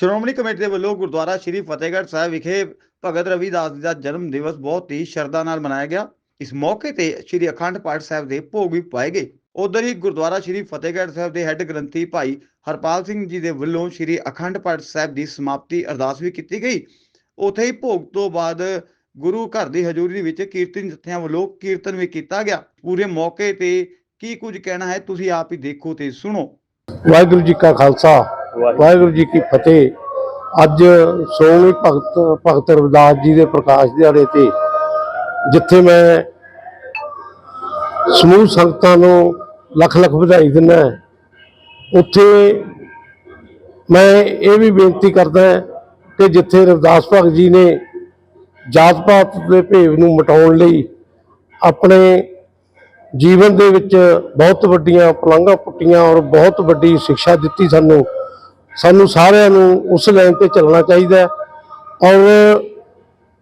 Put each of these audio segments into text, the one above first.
Shiromani committee ਦੇ ਵੱਲੋਂ ਗੁਰਦੁਆਰਾ ਸ਼੍ਰੀ ਫਤਿਹਗੜ੍ਹ ਸਾਹਿਬ ਵਿਖੇ ਭਗਤ ਰਵਿਦਾਸ ਜੀ ਦਾ ਜਨਮ ਦਿਵਸ ਬਹੁਤ ਹੀ ਸ਼ਰਧਾ ਨਾਲ ਮਨਾਇਆ ਗਿਆ। ਇਸ ਮੌਕੇ ਤੇ ਸ਼੍ਰੀ ਅਖੰਡ ਪਾਠ ਸਾਹਿਬ ਦੇ ਭੋਗ ਵੀ ਪਾਏ ਗਏ। ਉਧਰ ਹੀ ਗੁਰਦੁਆਰਾ ਸ਼੍ਰੀ ਫਤਿਹਗੜ੍ਹ ਸਾਹਿਬ ਦੇ ਹੈੱਡ ਗ੍ਰੰਥੀ ਭਾਈ ਹਰਪਾਲ ਸਿੰਘ ਜੀ ਦੇ ਵੱਲੋਂ ਸ਼੍ਰੀ ਅਖੰਡ ਪਾਠ ਸਾਹਿਬ ਦੀ ਸਮਾਪਤੀ ਅਰਦਾਸ ਵੀ ਕੀਤੀ ਗਈ। ਉਥੇ ਹੀ ਭੋਗ ਤੋਂ ਬਾਅਦ ਗੁਰੂ ਘਰ ਦੀ ਹਜ਼ੂਰੀ ਵਿੱਚ ਕੀਰਤਨ ਜਥਿਆਂ ਵੱਲੋਂ ਕੀਰਤਨ ਵੀ ਕੀਤਾ ਗਿਆ। ਪੂਰੇ ਮੌਕੇ ਤੇ ਕੀ ਕੁਝ ਕਹਿਣਾ ਹੈ, ਤੁਸੀਂ ਆਪ ਹੀ ਦੇਖੋ ਤੇ ਸੁਣੋ। ਵਾਹਿਗੁਰੂ ਜੀ ਕਾ ਖਾਲਸਾ। ਵਾਹਿਗੁਰੂ ਜੀ ਕੀ ਫਤਿਹ। ਅੱਜ ਸੋਹਣੀ ਭਗਤ ਭਗਤ ਰਵਿਦਾਸ ਜੀ ਦੇ ਪ੍ਰਕਾਸ਼ ਦਿਹਾੜੇ ਤੇ ਜਿੱਥੇ ਮੈਂ ਸਮੂਹ ਸੰਗਤਾਂ ਨੂੰ ਲੱਖ ਲੱਖ ਵਧਾਈ ਦਿੰਦਾ ਉੱਥੇ ਮੈਂ ਇਹ ਵੀ ਬੇਨਤੀ ਕਰਦਾ ਕਿ ਜਿੱਥੇ ਰਵਿਦਾਸ ਭਗਤ ਜੀ ਨੇ ਜਾਤ ਪਾਤ ਦੇ ਭੇਵ ਨੂੰ ਮਿਟਾਉਣ ਲਈ ਆਪਣੇ ਜੀਵਨ ਦੇ ਵਿੱਚ ਬਹੁਤ ਵੱਡੀਆਂ ਪਲੰਘਾਂ ਪੁੱਟੀਆਂ ਔਰ ਬਹੁਤ ਵੱਡੀ ਸਿੱਖਿਆ ਦਿੱਤੀ ਸਾਨੂੰ ਸਾਨੂੰ ਸਾਰਿਆਂ ਨੂੰ ਉਸ ਲਾਈਨ ਤੇ ਚੱਲਣਾ ਚਾਹੀਦਾ ਔਰ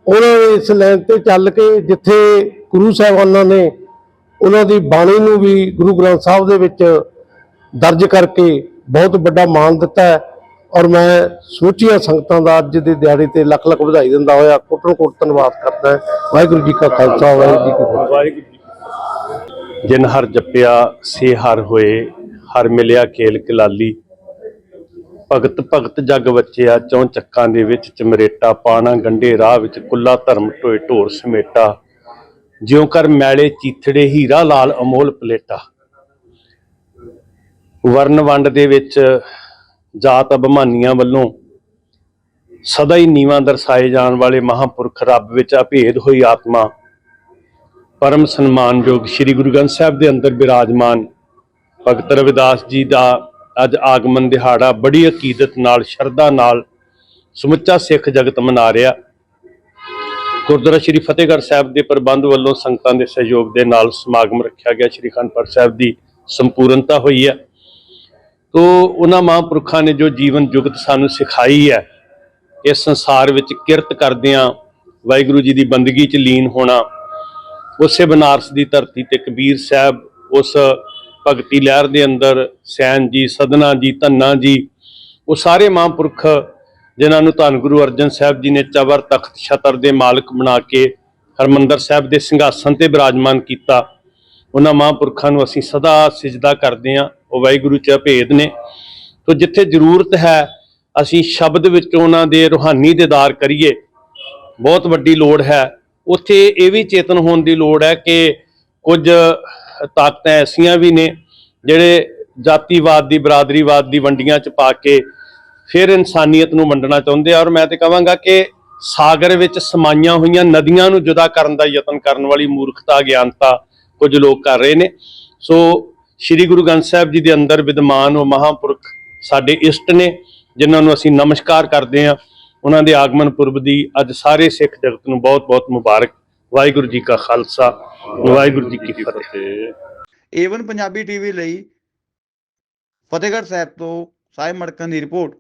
ਉਹਨਾਂ ਨੇ ਇਸ ਲਾਈਨ ਤੇ ਚੱਲ ਕੇ ਜਿੱਥੇ ਗੁਰੂ ਸਾਹਿਬਾਨਾਂ ਨੇ ਉਹਨਾਂ ਦੀ ਬਾਣੀ ਨੂੰ ਵੀ ਗੁਰੂ ਗ੍ਰੰਥ ਸਾਹਿਬ ਦੇ ਵਿੱਚ ਦਰਜ ਕਰਕੇ ਬਹੁਤ ਵੱਡਾ ਮਾਣ ਦਿੱਤਾ ਹੈ। ਔਰ ਮੈਂ ਸਮੁੱਚੀਆਂ ਸੰਗਤਾਂ ਦਾ ਅੱਜ ਦੇ ਦਿਹਾੜੇ ਤੇ ਲੱਖ ਲੱਖ ਵਧਾਈ ਦਿੰਦਾ ਹੋਇਆ ਕੋਟਨ ਕੋਟ ਧੰਨਵਾਦ ਕਰਦਾ ਵਾਹਿਗੁਰੂ ਜੀ ਕਾ ਖਾਲਸਾ, ਵਾਹਿਗੁਰੂ ਜੀ ਕੀ ਫਤਿਹ। ਵਾਹਿਗੁਰੂ ਜੀ ਜਿਨ ਹਰ ਜਪਿਆ, ਸੇ ਹਰ ਹੋਏ, ਹਰ ਮਿਲਿਆ ਕੇਲ ਕਲਾਲੀ ਭਗਤ ਭਗਤ ਜਗ ਵਚਿਆ ਚੌਂ ਚੱਕਾਂ ਦੇ ਵਿੱਚ ਚਮਰੇਟਾ ਪਾਣਾ ਗੰਡੇ ਰਾਹ ਵਿੱਚ ਕੁੱਲਾ ਧਰਮ ਟੋਏ ਢੋਰ ਸਮੇਟਾ। ਜਿਉ ਕਰ ਮੈਲੇ ਚੀਥੜੇ ਹੀਰਾ ਲਾਲ ਅਮੋਲ ਪਲੇਟਾ। ਵਰਨ ਵੰਡ ਦੇ ਵਿੱਚ ਜਾਤ ਅਭਿਮਾਨੀਆਂ ਵੱਲੋਂ ਸਦਾ ਹੀ ਨੀਵਾਂ ਦਰਸਾਏ ਜਾਣ ਵਾਲੇ ਮਹਾਪੁਰਖ ਰੱਬ ਵਿੱਚ ਅਭੇਦ ਹੋਈ ਆਤਮਾ। ਪਰਮ ਸਨਮਾਨਯੋਗ ਸ੍ਰੀ ਗੁਰੂ ਗ੍ਰੰਥ ਸਾਹਿਬ ਦੇ ਅੰਦਰ ਬਿਰਾਜਮਾਨ ਭਗਤ ਰਵਿਦਾਸ ਜੀ ਦਾ ਅੱਜ ਆਗਮਨ ਦਿਹਾੜਾ ਬੜੀ ਅਕੀਦਤ ਨਾਲ, ਸ਼ਰਧਾ ਨਾਲ ਸਮੁੱਚਾ ਸਿੱਖ ਜਗਤ ਮਨਾ ਰਿਹਾ। ਗੁਰਦੁਆਰਾ ਸ੍ਰੀ ਫਤਿਹਗੜ੍ਹ ਸਾਹਿਬ ਦੇ ਪ੍ਰਬੰਧ ਵੱਲੋਂ ਸੰਗਤਾਂ ਦੇ ਸਹਿਯੋਗ ਦੇ ਨਾਲ ਸਮਾਗਮ ਰੱਖਿਆ ਗਿਆ। ਸ੍ਰੀ ਅਖੰਡ ਸਾਹਿਬ ਦੀ ਸੰਪੂਰਨਤਾ ਹੋਈ ਹੈ। ਤੋ ਉਹਨਾਂ ਮਹਾਂਪੁਰਖਾਂ ਨੇ ਜੋ ਜੀਵਨ ਜੁਗਤ ਸਾਨੂੰ ਸਿਖਾਈ ਹੈ ਇਸ ਸੰਸਾਰ ਵਿੱਚ ਕਿਰਤ ਕਰਦਿਆਂ ਵਾਹਿਗੁਰੂ ਜੀ ਦੀ ਬੰਦਗੀ 'ਚ ਲੀਨ ਹੋਣਾ, ਉਸੇ ਬਨਾਰਸ ਦੀ ਧਰਤੀ ਤੇ ਕਬੀਰ ਸਾਹਿਬ, ਉਸ ਭਗਤੀ ਲਹਿਰ ਦੇ ਅੰਦਰ ਸੈਨ ਜੀ, ਸਦਨਾ ਜੀ, ਧੰਨਾ ਜੀ, ਉਹ ਸਾਰੇ ਮਹਾਂਪੁਰਖ ਜਿਨ੍ਹਾਂ ਨੂੰ ਧੰਨ ਗੁਰੂ ਅਰਜਨ ਸਾਹਿਬ ਜੀ ਨੇ ਚਵਰ ਤਖਤ ਛਤਰ ਦੇ ਮਾਲਕ ਬਣਾ ਕੇ ਹਰਮੰਦਰ ਸਾਹਿਬ ਦੇ ਸਿੰਘਾਸਨ ਤੇ ਬਿਰਾਜਮਾਨ ਕੀਤਾ, ਉਹਨਾਂ ਮਹਾਂਪੁਰਖਾਂ ਨੂੰ ਅਸੀਂ ਸਦਾ ਸਿਜਦਾ ਕਰਦੇ ਹਾਂ, ਉਹ ਵਾਹਿਗੁਰੂ ਚ ਭੇਦ ਨੇ। ਤੋ ਜਿੱਥੇ ਜ਼ਰੂਰਤ ਹੈ, ਅਸੀਂ ਸ਼ਬਦ ਵਿੱਚ ਉਹਨਾਂ ਦੇ ਰੂਹਾਨੀ ਦੀਦਾਰ ਕਰੀਏ, ਬਹੁਤ ਵੱਡੀ ਲੋੜ ਹੈ। ਉੱਥੇ ਇਹ ਵੀ ਚੇਤਨ ਹੋਣ ਦੀ ਲੋੜ ਹੈ ਕਿ ਕੁਝ ਤਾਕਤਾਂ ਐਸੀਆਂ ਵੀ ਨੇ ਜਿਹੜੇ ਜਾਤੀਵਾਦ ਦੀ, ਬਰਾਦਰੀਵਾਦ ਦੀ ਵੰਡੀਆਂ ਚ ਪਾ ਕੇ ਫਿਰ ਇਨਸਾਨੀਅਤ ਨੂੰ ਵੰਡਣਾ ਚਾਹੁੰਦੇ ਆ। ਔਰ ਮੈਂ ਤੇ ਕਹਾਂਗਾ ਕਿ ਸਾਗਰ ਵਿੱਚ ਸਮਾਈਆਂ ਹੋਈਆਂ ਨਦੀਆਂ ਨੂੰ ਜੁਦਾ ਕਰਨ ਦਾ ਯਤਨ ਕਰਨ ਵਾਲੀ ਮੂਰਖਤਾ ਗਿਆਨਤਾ ਕੁਝ ਲੋਕ ਕਰ ਰਹੇ ਨੇ। ਸੋ ਸ੍ਰੀ ਗੁਰੂ ਗ੍ਰੰਥ ਸਾਹਿਬ ਜੀ ਦੇ ਅੰਦਰ ਵਿਦਮਾਨ ਉਹ ਮਹਾਂਪੁਰਖ ਸਾਡੇ ਇਸ਼ਟ ਨੇ, ਜਿਨ੍ਹਾਂ ਨੂੰ ਅਸੀਂ ਨਮਸਕਾਰ ਕਰਦੇ ਹਾਂ। ਉਹਨਾਂ ਦੇ ਆਗਮਨ ਪੁਰਬ ਦੀ ਅੱਜ ਸਾਰੇ ਸਿੱਖ ਜਗਤ ਨੂੰ ਬਹੁਤ-ਬਹੁਤ ਮੁਬਾਰਕ। ਵਾਹਿਗੁਰੂ ਜੀ ਕਾ ਖਾਲਸਾ, ਵਾਹਿਗੁਰੂ ਜੀ ਕੀ ਫਤਿਹ। ਏਵਨ ਪੰਜਾਬੀ ਟੀਵੀ ਲਈ ਫਤਿਹਗੜ੍ਹ ਸਾਹਿਬ ਤੋਂ ਸਾਹਿਬ ਮੜਕਨ ਦੀ ਰਿਪੋਰਟ।